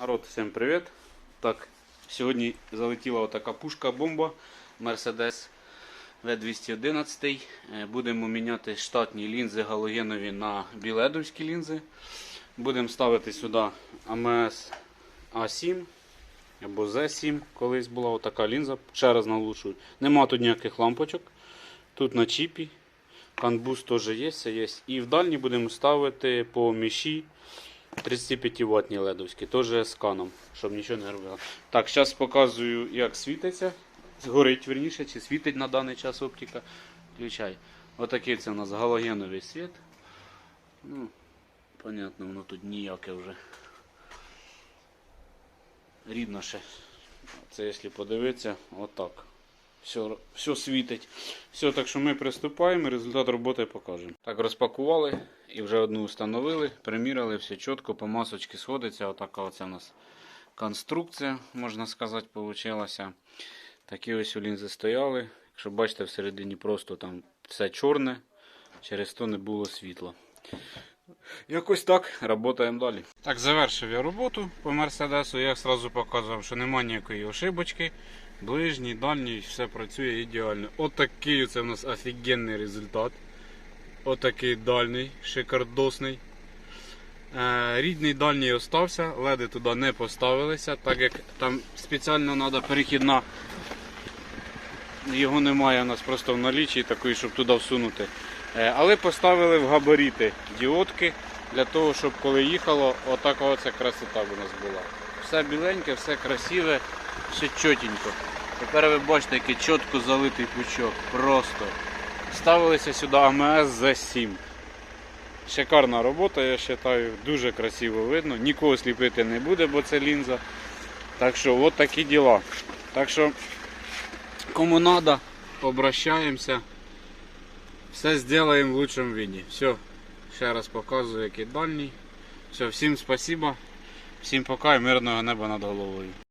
Народ, всім привіт. Так, сьогодні залетіла отака пушка-бомба Mercedes V211. Е, Будемо міняти штатні лінзи галогенові на біледовські лінзи. Будемо ставити сюди AMS A7 або Z7. Колись була отака лінза. Ще раз наголошую. Нема тут ніяких лампочок. Тут на чіпі. Канбус теж є, все є. І в дальні будемо ставити по міші 35 ваттні ледовські, теж з каном, щоб нічого не робило. Так, зараз показую, як світиться. Згорить, верніше, чи світить на даний час оптика. Включай. Отакий це у нас галогеновий світ. Ну, понятно, воно тут ніяке вже. Рідно ще. Це якщо подивитися, отак. Все, все світить. Все, так що ми приступаємо результат роботи покажемо. Так, розпакували і вже одну встановили, приміряли, все чітко, по масочці сходиться. Отака оця у нас конструкція, можна сказати, вийшла. Такі ось у лінзи стояли. Якщо бачите, всередині просто там все чорне, через то не було світла. Якось так, працюємо далі. Так, завершив я роботу по Мерседесу. Я одразу показував, що немає ніякої ошибочки. Ближній, дальній, все працює ідеально. Отакий це у нас офігенний результат. Отакий дальній, шикардосний. Е, рідний дальній остався, леди туди не поставилися, так як там спеціально треба перехідна. Його немає у нас просто в налічі такої, щоб туди всунути. Е, Але поставили в габаріти діодки для того, щоб коли їхало, отака оця красота в нас була. Все біленьке, все красиве, все чотенько. Тепер ви бачите, який чітко залитий пучок. Просто. Ставилися сюди АМС за 7. Шикарна робота, я вважаю, дуже красиво видно. Нікого сліпити не буде, бо це лінза. Так що от такі діла. Так що кому треба, обращаємося. Все сделаем в лучшем виде. Все, ще раз показую, який дальній. Все, всім спасибо, всім пока і мирного неба над головою.